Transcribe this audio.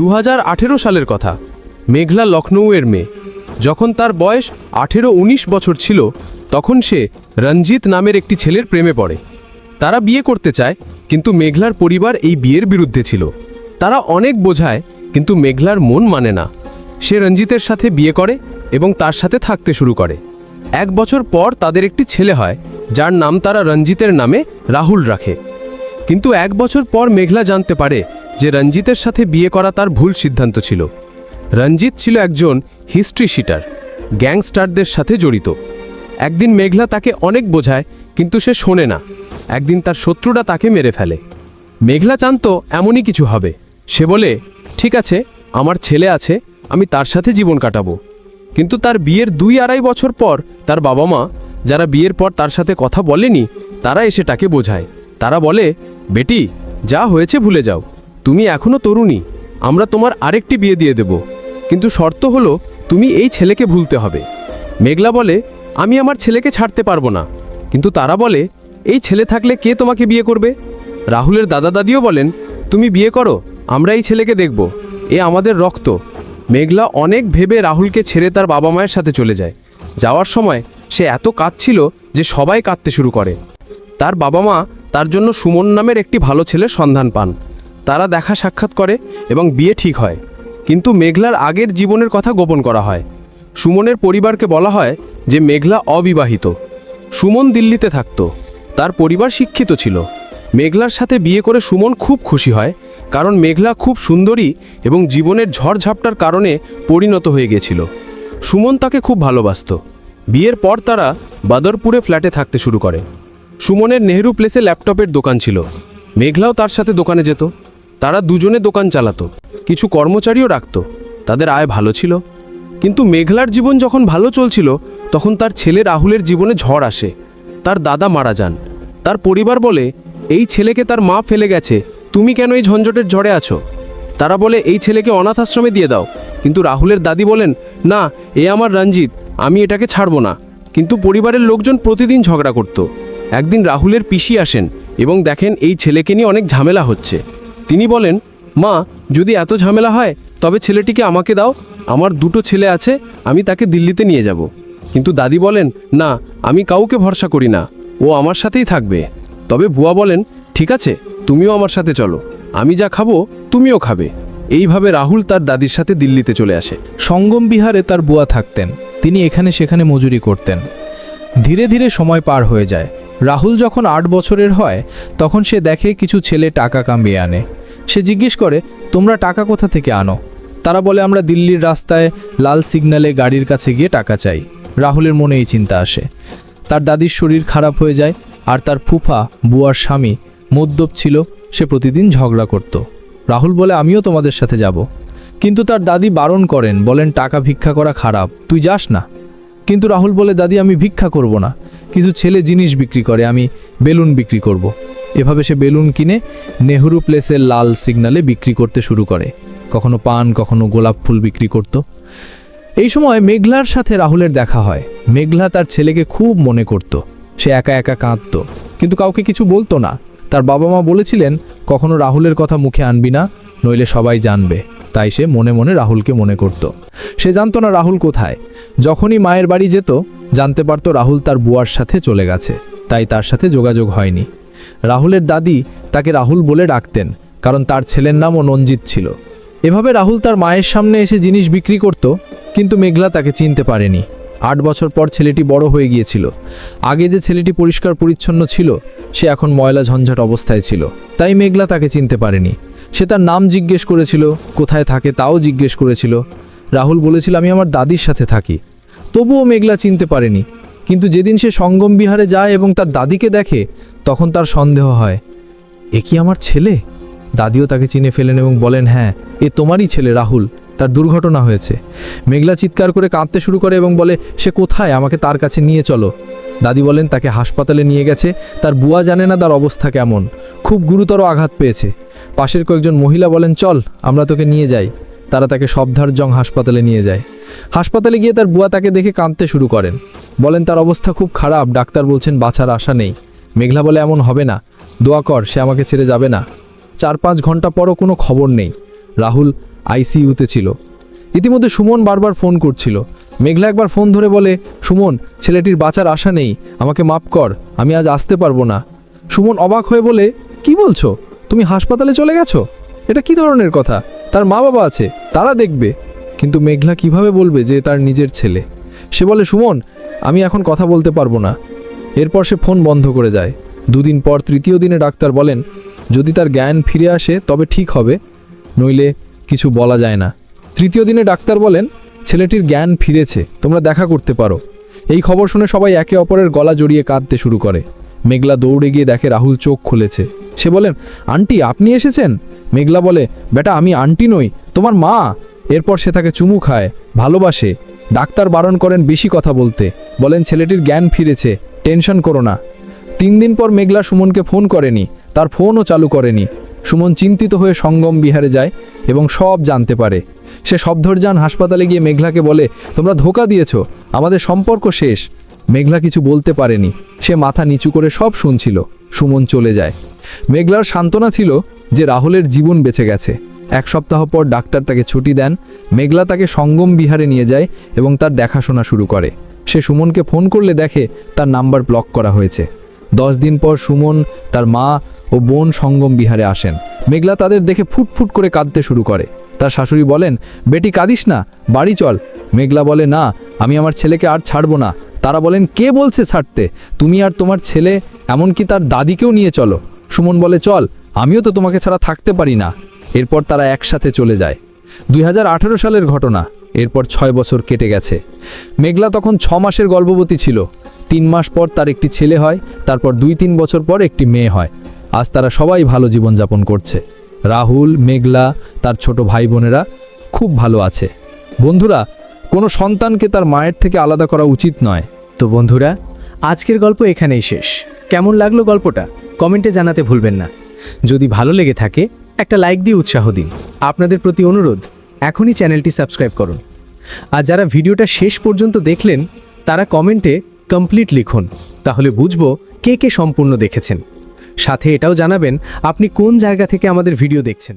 দু হাজার আঠেরো সালের কথা। মেঘলা লখনৌয়ের মেয়ে। যখন তার বয়স আঠেরো উনিশ বছর ছিল, তখন সে রঞ্জিত নামের একটি ছেলের প্রেমে পড়ে। তারা বিয়ে করতে চায়, কিন্তু মেঘলার পরিবার এই বিয়ের বিরুদ্ধে ছিল। তারা অনেক বোঝায়, কিন্তু মেঘলার মন মানে না। সে রঞ্জিতের সাথে বিয়ে করে এবং তার সাথে থাকতে শুরু করে। এক বছর পর তাদের একটি ছেলে হয়, যার নাম তারা রঞ্জিতের নামে রাহুল রাখে। কিন্তু এক বছর পর মেঘলা জানতে পারে যে রঞ্জিতের সাথে বিয়ে করা তার ভুল সিদ্ধান্ত ছিল। রঞ্জিত ছিল একজন হিস্ট্রি শিটার গ্যাংস্টারদের সাথে জড়িত। একদিন মেঘলা তাকে অনেক বোঝায়, কিন্তু সে শোনে না। একদিন তার শত্রুরা তাকে মেরে ফেলে। মেঘলা জানতো এমনই কিছু হবে। সে বলে, ঠিক আছে, আমার ছেলে আছে, আমি তার সাথে জীবন কাটাবো। কিন্তু তার বিয়ের দুই আড়াই বছর পর তার বাবা মা যারা বিয়ের পর তার সাথে কথা বলেনি, তারা এসে তাকে বোঝায়। তারা বলে, বেটি, যা হয়েছে ভুলে যাও। তুমি এখনও তরুণী, আমরা তোমার আরেকটি বিয়ে দিয়ে দেব। কিন্তু শর্ত হলো, তুমি এই ছেলেকে ভুলতে হবে। মেঘলা বলে, আমি আমার ছেলেকে ছাড়তে পারব না। কিন্তু তারা বলে, এই ছেলে থাকলে কে তোমাকে বিয়ে করবে? রাহুলের দাদা দাদিও বলেন, তুমি বিয়ে করো, আমরা এই ছেলেকে দেখব। এ আমাদের রক্ত। মেঘলা অনেক ভেবে রাহুলকে ছেড়ে তার বাবা মায়ের সাথে চলে যায়। যাওয়ার সময় সে এত কাঁদছিল যে সবাই কাঁদতে শুরু করে। তার বাবা মা তার জন্য সুমন নামের একটি ভালো ছেলের সন্ধান পান। তারা দেখা সাক্ষাৎ করে এবং বিয়ে ঠিক হয়। কিন্তু মেঘলার আগের জীবনের কথা গোপন করা হয়। সুমনের পরিবারকে বলা হয় যে মেঘলা অবিবাহিত। সুমন দিল্লিতে থাকত। তার পরিবার শিক্ষিত ছিল। মেঘলার সাথে বিয়ে করে সুমন খুব খুশি হয় কারণ মেঘলা খুব সুন্দরী এবং জীবনের ঝড়ঝাপটার কারণে পরিণত হয়ে গেছিল। সুমন তাকে খুব ভালোবাসত। বিয়ের পর তারা বাদরপুরে ফ্ল্যাটে থাকতে শুরু করে। সুমনের নেহরু প্লেসে ল্যাপটপের দোকান ছিল। মেঘলাও তার সাথে দোকানে যেত। তারা দুজনে দোকান চালাতো। কিছু কর্মচারীও রাখত। তাদের আয় ভালো ছিল। কিন্তু মেঘলার জীবন যখন ভালো চলছিল, তখন তার ছেলে রাহুলের জীবনে ঝড় আসে। তার দাদা মারা যান। তার পরিবার বলে, এই ছেলেকে তার মা ফেলে গেছে। তুমি কেন এই ঝঞ্ঝটের ঝড়ে আছো? তারা বলে, এই ছেলেকে অনাথ আশ্রমে দিয়ে দাও। কিন্তু রাহুলের দাদি বলেন, না, এ আমার রঞ্জিত। আমি এটাকে ছাড়বো না। কিন্তু পরিবারের লোকজন প্রতিদিন ঝগড়া করত। একদিন রাহুলের পিসি আসেন এবং দেখেন এই ছেলেকে নিয়ে অনেক ঝামেলা হচ্ছে। তিনি বলেন, মা, যদি এত ঝামেলা হয়, তবে ছেলেটিকে আমাকে দাও, আমার দুটো ছেলে আছে, আমি তাকে দিল্লিতে নিয়ে যাব। কিন্তু দাদি বলেন, না, আমি কাউকে ভরসা করি না, ও আমার সাথেই থাকবে। তবে বুয়া বলেন, ঠিক আছে, তুমিও আমার সাথে চলো, আমি যা খাব, তুমিও খাবে। এইভাবে রাহুল তার দাদির সাথে দিল্লিতে চলে আসে। সঙ্গম বিহারে তার বুয়া থাকতেন, তিনি এখানে সেখানে মজুরি করতেন। ধীরে ধীরে সময় পার হয়ে যায়। রাহুল যখন আট বছরের হয়, তখন সে দেখে কিছু ছেলে টাকা কামিয়ে আনে। সে জিজ্ঞেস করে, তোমরা টাকা কোথা থেকে আনো? তারা বলে, আমরা দিল্লির রাস্তায় লাল সিগন্যালে গাড়ির কাছে গিয়ে টাকা চাই। রাহুলের মনে এই চিন্তা আসে। তার দাদির শরীর খারাপ হয়ে যায়, আর তার ফুফা, বুয়ার স্বামী, মদ্যপ ছিল, সে প্রতিদিন ঝগড়া করত। রাহুল বলে, আমিও তোমাদের সাথে যাব। কিন্তু তার দাদি বারণ করেন, বলেন, টাকা ভিক্ষা করা খারাপ, তুই যাস না। কিন্তু রাহুল বলে, দাদি, আমি ভিক্ষা করব না। কিছু ছেলে জিনিস বিক্রি করে, আমি বেলুন বিক্রি করব। এভাবে সে বেলুন কিনে নেহরু প্লেসের লাল সিগনালে বিক্রি করতে শুরু করে। কখনো পান, কখনো গোলাপ ফুল বিক্রি করত। এই সময় মেঘলার সাথে রাহুলের দেখা হয়। মেঘলা তার ছেলেকে খুব মনে করত। সে একা একা কাঁদত। কিন্তু কাউকে কিছু বলতো না। তার বাবা মা বলেছিলেন, কখনো রাহুলের কথা মুখে আনবি না, নইলে সবাই জানবে। তাই সে মনে মনে রাহুলকে মনে করত। সে জানতো না রাহুল কোথায়। যখনই মায়ের বাড়ি যেত, জানতে পারতো রাহুল তার বুয়ার সাথে চলে গেছে, তাই তার সাথে যোগাযোগ হয়নি। রাহুলের দাদি তাকে রাহুল বলে ডাকতেন, কারণ তার ছেলের নামও নঞ্জিত ছিল। এভাবে রাহুল তার মায়ের সামনে এসে জিনিস বিক্রি করত, কিন্তু মেঘলা তাকে চিনতে পারেনি। আট বছর পর ছেলেটি বড় হয়ে গিয়েছিল। আগে যে ছেলেটি পরিষ্কার পরিচ্ছন্ন ছিল, সে এখন ময়লা ঝঞ্ঝাট অবস্থায় ছিল, তাই মেঘলা তাকে চিনতে পারেনি। সে তার নাম জিজ্ঞেস করেছিল, কোথায় থাকে তাও জিজ্ঞেস করেছিল। রাহুল বলেছিল, আমি আমার দাদির সাথে থাকি। তবুও মেঘলা চিনতে পারেনি। কিন্তু যেদিন সে সঙ্গম বিহারে যায় এবং তার দাদিকে দেখে, তখন তার সন্দেহ হয়, এ কি আমার ছেলে? দাদিও তাকে চিনে ফেলেন এবং বলেন হ্যাঁ এ তোমারই ছেলে রাহুল, তার দুর্ঘটনা হয়েছে। মেঘলা চিৎকার করে কাঁদতে শুরু করে এবং বলে, সে কোথায়? আমাকে তার কাছে নিয়ে চলো। দাদি বলেন, তাকে হাসপাতালে নিয়ে গেছে। তার বুয়া জানে না তার অবস্থা কেমন। খুব গুরুতর আঘাত পেয়েছে। পাশের কয়েকজন মহিলা বলেন, চল, আমরা তোকে নিয়ে যাই। তারা তাকে সবধারজং হাসপাতালে নিয়ে যায়। হাসপাতালে গিয়ে তার বুয়া তাকে দেখে কাঁদতে শুরু করেন। বলেন, তার অবস্থা খুব খারাপ। ডাক্তার বলছেন, বাঁচার আশা নেই। মেঘলা বলে, এমন হবে না। দোয়া কর, সে আমাকে ছেড়ে যাবে না। চার পাঁচ ঘণ্টা পরও কোনো খবর নেই। রাহুল আইসিইউতে ছিল। ইতিমধ্যে সুমন বারবার ফোন করছিল। মেঘলা একবার ফোন ধরে বলে, সুমন, ছেলেটির বাঁচার আশা নেই। আমাকে মাফ কর, আমি আজ আসতে পারব না। সুমন অবাক হয়ে বলে, কি বলছো? তুমি হাসপাতালে চলে গেছো? এটা কি ধরনের কথা? তার মা বাবা আছে, তারা দেখবে। কিন্তু মেঘলা কীভাবে বলবে যে তার নিজের ছেলে? সে বলে, সুমন, আমি এখন কথা বলতে পারব না। এরপর সে ফোন বন্ধ করে যায়। দুদিন পর তৃতীয় দিনে ডাক্তার বলেন, যদি তার জ্ঞান ফিরে আসে, তবে ঠিক হবে। নইলে কিছু বলা যায় না। তৃতীয় দিনে ডাক্তার বলেন, ছেলেটির জ্ঞান ফিরেছে, তোমরা দেখা করতে পারো। এই খবর শুনে সবাই একে অপরের গলা জড়িয়ে কাঁদতে শুরু করে। মেঘলা দৌড়ে গিয়ে দেখে রাহুল চোখ খুলেছে। সে বলেন, আন্টি, আপনি এসেছেন? মেঘলা বলে, বেটা, আমি আন্টি নই, তোমার মা। এরপর সে তাকে চুমু খায়, ভালোবাসে। ডাক্তার বারণ করেন বেশি কথা বলতে। বলেন, ছেলেটির জ্ঞান ফিরেছে, টেনশন করো না। তিন দিন পর মেঘলা সুমনকে ফোন করেনি, তার ফোনও চালু করেনি। সুমন চিন্তিত হয়ে সঙ্গম বিহারে যায় এবং সব জানতে পারে। সে সবধরজান হাসপাতালে গিয়ে মেঘলাকে বলে, তোমরা ধোকা দিয়েছ, আমাদের সম্পর্ক শেষ। মেঘলা কিছু বলতে পারেনি। সে মাথা নিচু করে সব শুনছিল। সুমন চলে যায়। মেঘলার সান্ত্বনা ছিল যে রাহুলের জীবন বেঁচে গেছে। এক সপ্তাহ পর ডাক্তার তাকে ছুটি দেন। মেঘলা তাকে সঙ্গম বিহারে নিয়ে যায় এবং তার দেখাশোনা শুরু করে। সে সুমনকে ফোন করলে দেখে তার নাম্বার ব্লক করা হয়েছে। দশ দিন পর সুমন, তার মা ও বোন সঙ্গম বিহারে আসেন। মেঘলা তাদের দেখে ফুটফুট করে কাঁদতে শুরু করে। তার শাশুড়ি বলেন, বেটি, কাঁদিস না, বাড়ি চল। মেঘলা বলে, না, আমি আমার ছেলেকে আর ছাড়বো না। তারা বলেন, কে বলছে ছাড়তে? তুমি আর তোমার ছেলে, এমনকি তার দাদিকেও নিয়ে চলো। সুমন বলে, চল, আমিও তো তোমাকে ছাড়া থাকতে পারি না। এরপর তারা একসাথে চলে যায়। দুই হাজার আঠেরো সালের ঘটনা, এরপর ছয় বছর কেটে গেছে। মেঘলা তখন ছ মাসের গর্ভবতী ছিল। তিন মাস পর তার একটি ছেলে হয়, তারপর দুই তিন বছর পর একটি মেয়ে হয়। আজ তারা সবাই ভালো জীবনযাপন করছে। রাহুল, মেঘলা, তার ছোট ভাই বোনেরা খুব ভালো আছে। বন্ধুরা, কোনো সন্তানকে তার মায়ের থেকে আলাদা করা উচিত নয়। তো বন্ধুরা, আজকের গল্প এখানেই শেষ। কেমন লাগল গল্পটা? কমেন্টে জানাতে ভুলবেন না। যদি ভালো লেগে থাকে, একটা লাইক দিয়ে উৎসাহ দিন। আপনাদের প্রতি অনুরোধ, এখনই চ্যানেলটি সাবস্ক্রাইব করুন। আর যারা ভিডিওটা শেষ পর্যন্ত দেখলেন, তারা কমেন্টে কমপ্লিট লিখুন, তাহলে বুঝব কে কে সম্পূর্ণ দেখেছেন। সাথে এটাও জানাবেন, আপনি কোন জায়গা থেকে আমাদের ভিডিও দেখছেন।